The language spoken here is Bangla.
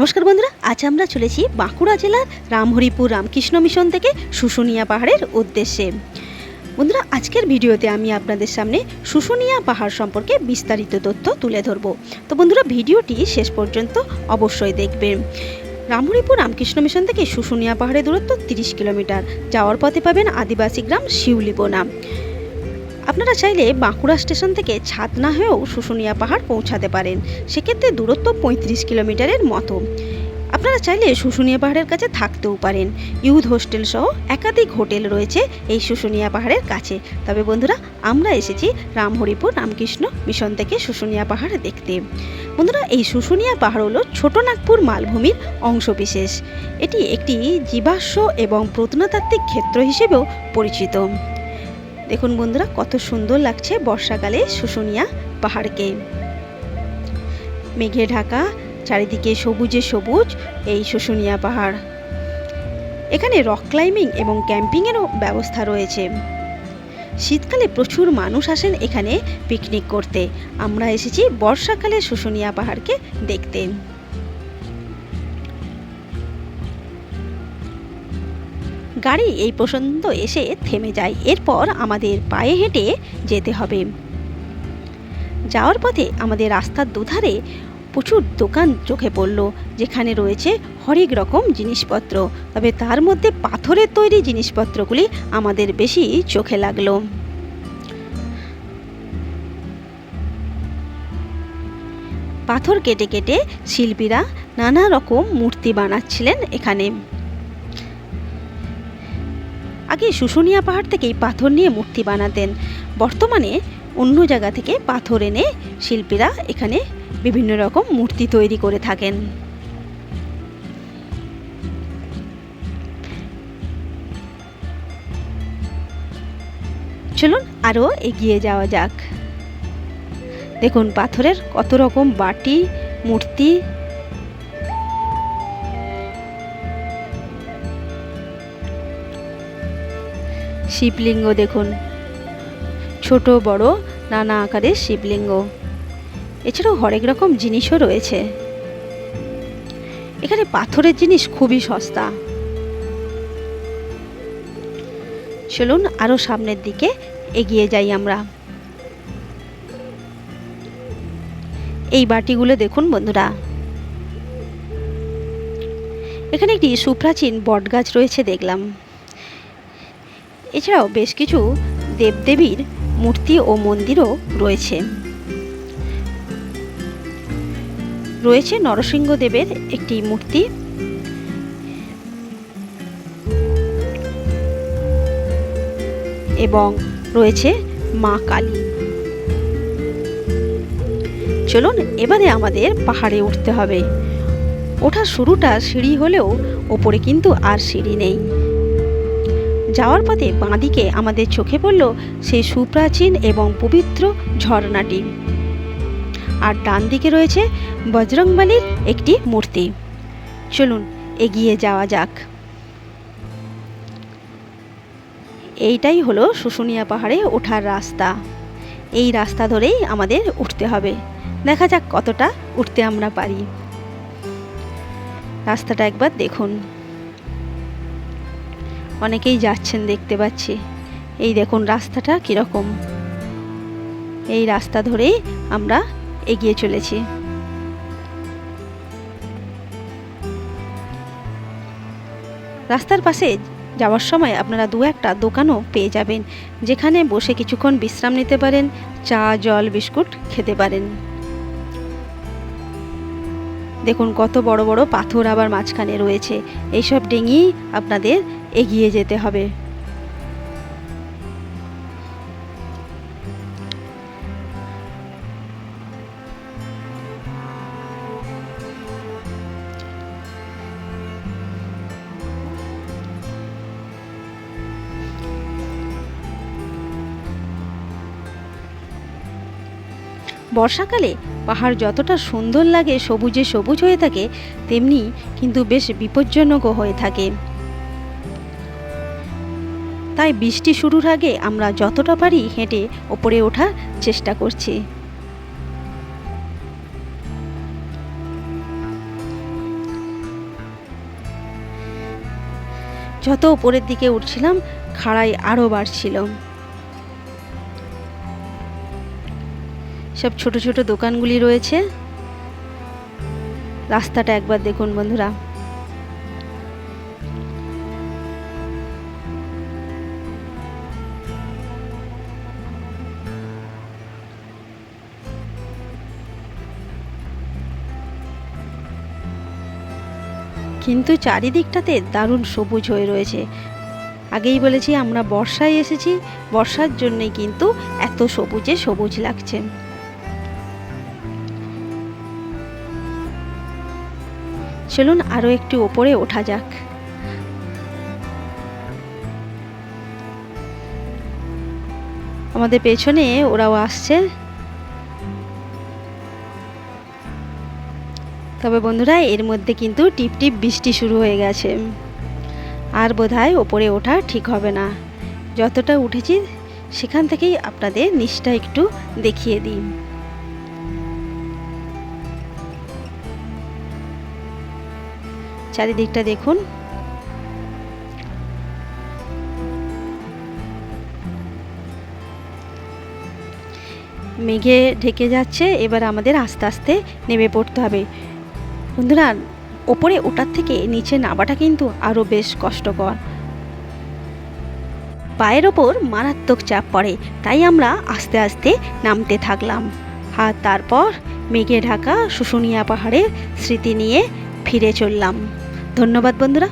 নমস্কার বন্ধুরা, আজ আমরা চলেছি বাঁকুড়া জেলার রামহরিপুর রামকৃষ্ণ মিশন থেকে শুশুনিয়া পাহাড়ের উদ্দেশ্যে। বন্ধুরা, আজকের ভিডিওতে আমি আপনাদের সামনে শুশুনিয়া পাহাড় সম্পর্কে বিস্তারিত তথ্য তুলে ধরব। তো বন্ধুরা, ভিডিওটি শেষ পর্যন্ত অবশ্যই দেখবেন। রামহরিপুর রামকৃষ্ণ মিশন থেকে শুশুনিয়া পাহাড়ের দূরত্ব তিরিশ কিলোমিটার। যাওয়ার পথে পাবেন আদিবাসী গ্রাম শিউলিবোনা আপনারা চাইলে বাঁকুড়া স্টেশন থেকে ছাদ না হয়েও শুশুনিয়া পাহাড় পৌঁছাতে পারেন। সেক্ষেত্রে দূরত্ব পঁয়ত্রিশ কিলোমিটারের মতো। আপনারা চাইলে শুশুনিয়া পাহাড়ের কাছে থাকতেও পারেন। ইউথ হোস্টেল সহ একাধিক হোটেল রয়েছে এই শুশুনিয়া পাহাড়ের কাছে। তবে বন্ধুরা, আমরা এসেছি রামহরিপুর রামকৃষ্ণ মিশন থেকে শুশুনিয়া পাহাড় দেখতে। বন্ধুরা, এই শুশুনিয়া পাহাড় হলো ছোট নাগপুর মালভূমির অংশবিশেষ। এটি একটি জীবাশ্ম এবং প্রত্নতাত্ত্বিক ক্ষেত্র হিসেবেও পরিচিত। দেখুন বন্ধুরা, কত সুন্দর লাগছে বর্ষাকালে শুশুনিয়া পাহাড়কে। মেঘে ঢাকা, চারিদিকে সবুজে সবুজ এই শুশুনিয়া পাহাড়। এখানে রক ক্লাইম্বিং এবং ক্যাম্পিংয়েরও ব্যবস্থা রয়েছে। শীতকালে প্রচুর মানুষ আসেন এখানে পিকনিক করতে। আমরা এসেছি বর্ষাকালে শুশুনিয়া পাহাড়কে দেখতে। গাড়ি এই পর্যন্ত এসে থেমে যায়। এরপর আমাদের পায়ে হেঁটে যেতে হবে। যাওয়ার পথে আমাদের রাস্তার দুধারে প্রচুর দোকান চোখে পড়ল, যেখানে রয়েছে হরেক রকম জিনিসপত্র। তবে তার মধ্যে পাথরের তৈরি জিনিসপত্রগুলি আমাদের বেশি চোখে লাগল। পাথর কেটে কেটে শিল্পীরা নানা রকম মূর্তি বানাচ্ছিলেন এখানে। আগে শুশুনিয়া পাহাড় থেকেই পাথর নিয়ে মূর্তি বানাতেন। বর্তমানে অন্য জায়গা থেকে পাথর এনে শিল্পীরা এখানে বিভিন্ন রকম মূর্তি তৈরি করে থাকেন। চলুন আরও এগিয়ে যাওয়া যাক। দেখুন পাথরের কত রকম বাটি, মূর্তি শিবলিঙ্গ দেখুন। ছোট, বড়, নানা আকারের শিবলিঙ্গ। এছাড়াও হরেক রকম জিনিসও রয়েছে। এখানে পাথরের জিনিস খুবই সস্তা। চলুন আরও সামনের দিকে এগিয়ে যাই আমরা। এই বাটিগুলো দেখুন বন্ধুরা। এখানে একটি সুপ্রাচীন বটগাছ রয়েছে দেখলাম। এছাড়াও বেশ কিছু দেবদেবীর মূর্তি ও মন্দিরও রয়েছে। রয়েছে নরসিংহদেবের একটি মূর্তি। এবং রয়েছে মা কালী। চলুন এবারে আমাদের পাহাড়ে উঠতে হবে। ওঠার শুরুটা সিঁড়ি হলেও ওপরে কিন্তু আর সিঁড়ি নেই। যাওয়ার পথে বাঁদিকে আমাদের চোখে পড়ল সেই সুপ্রাচীন এবং পবিত্র ঝর্ণাটি। আর ডান দিকে রয়েছে বজরংবলির একটি মূর্তি। চলুন, এগিয়ে যাওয়া যাক। এইটাই হলো শুশুনিয়া পাহাড়ে ওঠার রাস্তা। এই রাস্তা ধরেই আমাদের উঠতে হবে। দেখা যাক কতটা উঠতে আমরা পারি। রাস্তাটা একবার দেখুন। অনেকেই যাচ্ছেন দেখতে পাচ্ছি। এই দেখুন রাস্তাটা কীরকম। এই রাস্তা ধরেই আমরা এগিয়ে চলেছি। রাস্তার পাশে যাওয়ার সময় আপনারা দু একটা দোকানও পেয়ে যাবেন। যেখানে বসে কিছুক্ষণ বিশ্রাম নিতে পারেন, চা, জল, বিস্কুট খেতে পারেন। দেখুন কত বড় বড় পাথর আবার মাঝখানে রয়েছে। এইসব ডেঙ্গি আপনাদের এগিয়ে যেতে হবে। বর্ষাকালে পাহাড় যতটা সুন্দর লাগে সবুজে সবুজ হয়ে থাকে, তেমনি কিন্তু বেশ বিপজ্জনকও হয়ে থাকে। তাই বৃষ্টি শুরুর আগে আমরা যতটা পারি হেঁটে ওপরে ওঠার চেষ্টা করছি। যত ওপরের দিকে উঠছিলাম, খাড়াই আরও বাড়ছিল। সব ছোট ছোট দোকানগুলি রয়েছে। রাস্তাটা একবার দেখুন বন্ধুরা। কিন্তু চারিদিকটাতে দারুণ সবুজ হয়ে রয়েছে। আগেই বলেছি, আমরা বর্ষায় এসেছি। বর্ষার জন্যই কিন্তু এত সবুজে সবুজ লাগছে। চলুন আরও একটু ওপরে ওঠা যাক। আমাদের পেছনে ওরাও আসছে। তবে বন্ধুরা, এর মধ্যে কিন্তু টিপ টিপ বৃষ্টি শুরু হয়ে গেছে। আর বোধহয় ওপরে ওঠা ঠিক হবে না। যতটা উঠেছি, সেখান থেকেই আপনাদের নিচটা একটু দেখিয়ে দিই। চারিদিকটা দেখুন। মেঘে ঢেকে যাচ্ছে, এবার আমাদের আস্তে আস্তে নেমে পড়তে হবে। বন্ধুরা, ওপরে ওটার থেকে নিচে নামাটা কিন্তু আরও বেশ কষ্টকর। পায়ের ওপর মারাত্মক চাপ পড়ে, তাই আমরা আস্তে আস্তে নামতে থাকলাম। আর তারপর মেঘে ঢাকা শুশুনিয়া পাহাড়ের স্মৃতি নিয়ে ফিরে চললাম। ধন্যবাদ বন্ধুরা।